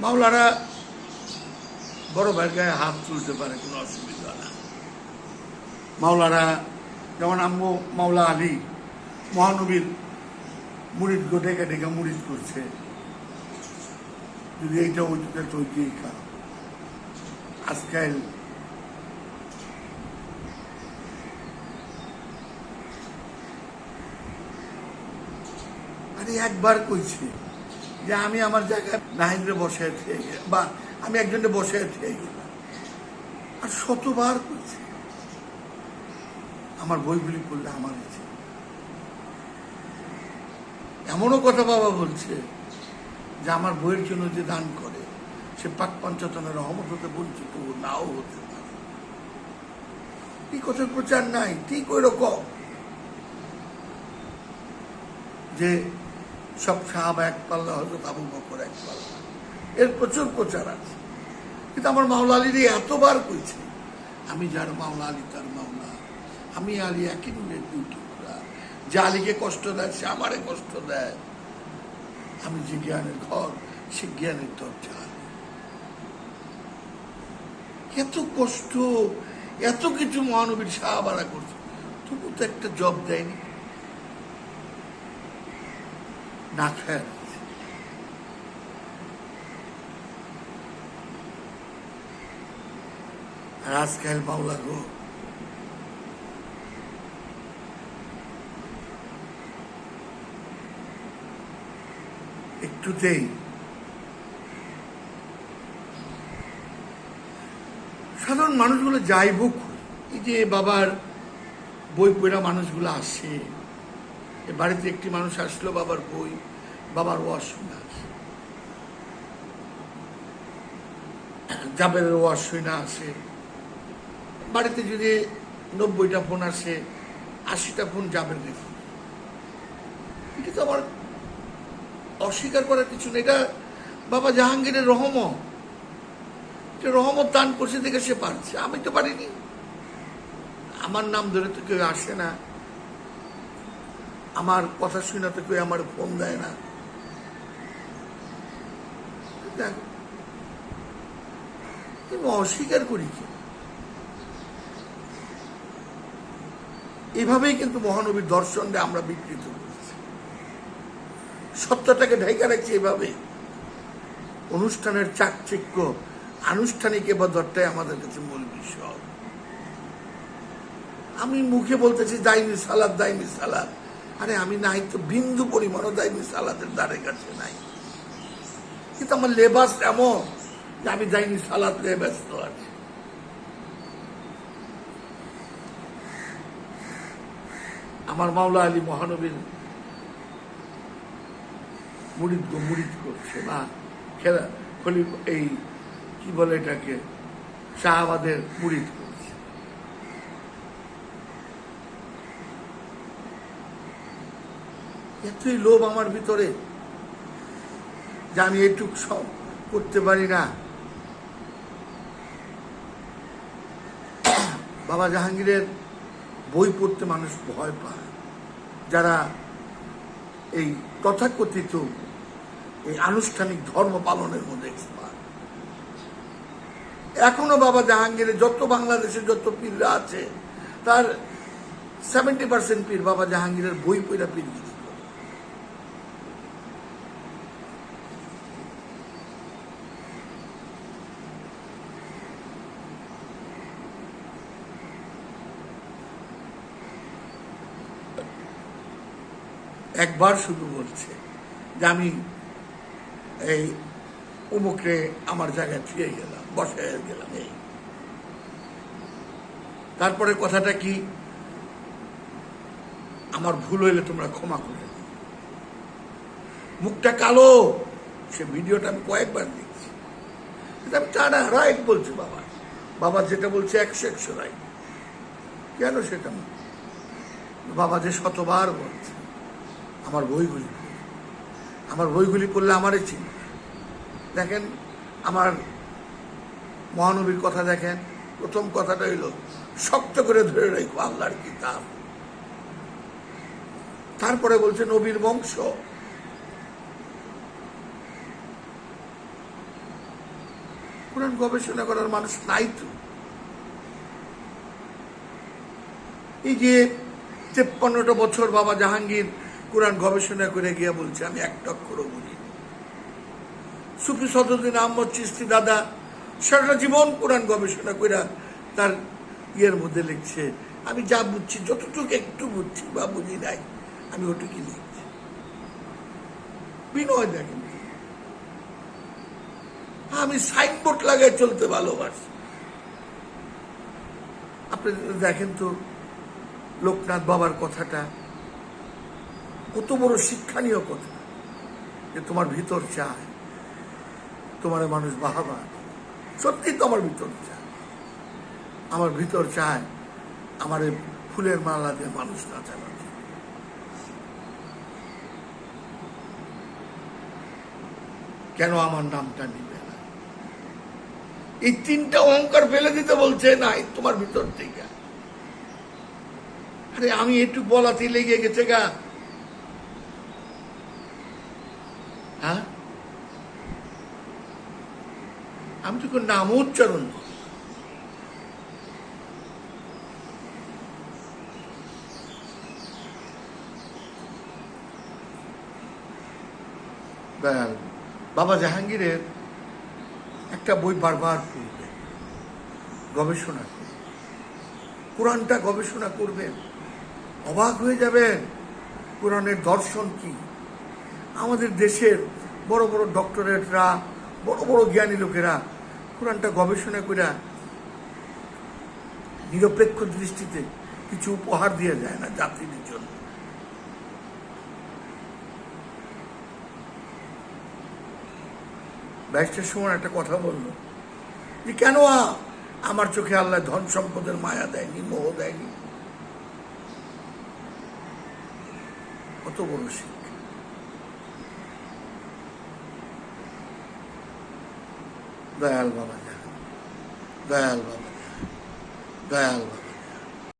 মাওলারা বড় ভাইয়ের গায়ে হাত তুলতে পারে, কোনো অসুবিধা না। মাওলারা যেমন আম্মু মাওলা আলী, মহানবীর মুড়িদ গো ডেকে ডেকে মুড়িদ করছে। যদি এইটা ওইটাই খা আজকাল আরে একবার কইছি। যে আমি আমার জায়গায় নাহিদরে বসে গেলাম, বা আমি একজনে বসে থেকে গেলাম। আর শতবার কইছি আমার বইগুলি পড়লে আমার ইচ্ছে। এমনও কথা বাবা বলছে যে আমার বইয়ের জন্য যে দান করে, সে পাক পঞ্চতনের রহমত হতে বঞ্চিত নাও হতে পারে। এই কথার প্রচার নাই, ঠিক ওই রকম। যে সব সাহাবা এক পাল্লা হজরত আবু বকর এক পাল্লা এর প্রচুর প্রচার আছে। কিন্তু আমার মাওলা আলীর এতবার কইছে, আমি যার মাওলা আলী, তার মাওলা। আমি আলী একই নুনের দুই টুকরা। যে আলীকে কষ্ট দেয়, সে আমারে কষ্ট দেয়। আমি যে জ্ঞানের ঘর, সে জ্ঞানের দরজা এত কষ্ট, এত কিছু মহানবীর সাহাবারা করছে। তবু তো একটা জব দেয়নি। খায় আর আজকাল মাওলা গো একটুতেই সাধারণ মানুষগুলো যাইব কই? এই যে বাবার বই পড়া মানুষগুলো আসে বাড়িতে একটি মানুষ আসলো, বাবার বই, বাবার ওয়াজ শুনে জাবেরের ওয়াজ শুনে আসে বাড়িতে যদি নব্বইটা ফোন আসে, আশিটা ফোন যাবেন ফোন এটা তো আমার অস্বীকার করার কিছু নেই। এটা বাবা জাহাঙ্গীরের রহমত। রহমত দান করছে দেখে সে পারছে। আমি তো পারিনি। আমার নাম ধরে তো কেউ আসে না। আমার কথা শুনে তো কেউ আমার ফোন দেয় না। অস্বীকার করি কি? এভাবেই কিন্তু মহানবীর দর্শনকে আমরা বিকৃত করেছি। সত্যটাকে ঢেকে রাখছি এভাবে। অনুষ্ঠানের চাকচিক্য, আনুষ্ঠানিক এবাদতটাই আমাদের কাছে মূল বিষয়। আমি মুখে বলতেছি দাইনি সালাদ দাইনি সালাদ। আরে আমি নাই তো বিন্দু পরিমাণও দাইনি সালাদের দ্বারে কাছে নাই। কিন্তু আমার লেবাস এমন যে আমি দাইনি সালাদ ব্যস্ত আছি। আমার মাওলা আলী মহানবীর মুড়িদ মুড়িদ করছে না। খেলা খলি এই, কি বলে এটাকে? শাহবাদের মুড়িদ করছে এতই লোভ আমার ভিতরে যে আমি এটুক সব করতে পারি না। বাবা জাহাঙ্গীরের বই পড়তে মানুষ ভয় পায়। যারা এই তথাকথিত এই আনুষ্ঠানিক ধর্ম পালনের মধ্যে expert। এখনও বাবা জাহাঙ্গীরের যত বাংলাদেশে যত পীররা আছে, তার সেভেন্টি পার্সেন্ট পীর বাবা জাহাঙ্গীরের বই পইরা পীরগিরি করে। একবার শুধু বলছে যে আমি এই উমুকরে আমার জায়গায় ফিরে গেলাম, বসে গেলাম এই। তারপরে কথাটা কি? আমার ভুল হইলে তোমরা ক্ষমা করে মুখটা কালো, সে ভিডিওটা আমি কয়েকবার দেখছি। আমি তা না রাইট বলছি বাবা। বাবা যেটা বলছে একশো একশো রাইট কেন সেটা বাবা যে শতবার বলছে। আমার বইগুলি। আমার বইগুলি পড়লে আমারই চিন্তা দেখেন, আমার মহানবীর কথা দেখেন, প্রথম কথাটা হইল, শক্ত করে ধরে রাখব আল্লাহর কিতাব। তারপরে বলছে, নবীর বংশ। কোরআন গবেষণা করার মানুষ নাই তো। এই যে, তেপ্পান্নটা বছর বাবা জাহাঙ্গীর কোরআন গবেষণা করে গিয়ে বলছে, আমি একটা অক্ষরও বুঝি সুফি সদুদ্দিন আহমদ চিস্তি দাদা সারাটা জীবন কোরআন গবেষণা করে তার ইয়ের মধ্যে লিখছে, আমি যা বুঝছি, যতটুকু একটু বুঝছি বা বুঝি নাই, আমি ওটুকুই লিখছি। বিনয় দেখেন। আমি সাইনবোর্ড লাগাই চলতে ভালোবাসি। আপনি দেখেন তো, লোকনাথ বাবার কথাটা কত বড় শিক্ষণীয় কথা যে তোমার ভিতর চায়। তোমার মানুষ বাহাবা। সত্যি তো আমার ভিতর চায়। আমার ভিতর চায় আমার ফুলের মালা দিয়ে মানুষ নাচানাচি কেন আমার নামটা নিবে না? এই তিনটা অহংকার ফেলে দিতে বলছে নাই তোমার ভিতর থেকে। আরে আমি একটু বলাতেই লেগে গেছে গা। হ্যাঁ? আমি তো কোনো নাম উচ্চারণ। বাবা জাহাঙ্গীরের একটা বই বারবার পড়বে, গবেষণা করবে কোরআনটা গবেষণা করবেন, অবাক হয়ে যাবেন, কোরআনের দর্শন কি? আমাদের দেশের বড় বড় ডক্টরেটরা, বড় বড় জ্ঞানী লোকেরা কোরআনটা গবেষণা করে নিরপেক্ষ দৃষ্টিতে কিছু উপহার দিয়ে যায় না জাতির জন্য। ব্যাসটার সময় একটা কথা বলল যে, কেন আমার চোখে আল্লাহ ধন সম্পদের মায়া দেয়নি, মোহ দেয়নি? কত বড় শিক্ষা Dayal bana gel. Dayal bana gel. Dayal bana.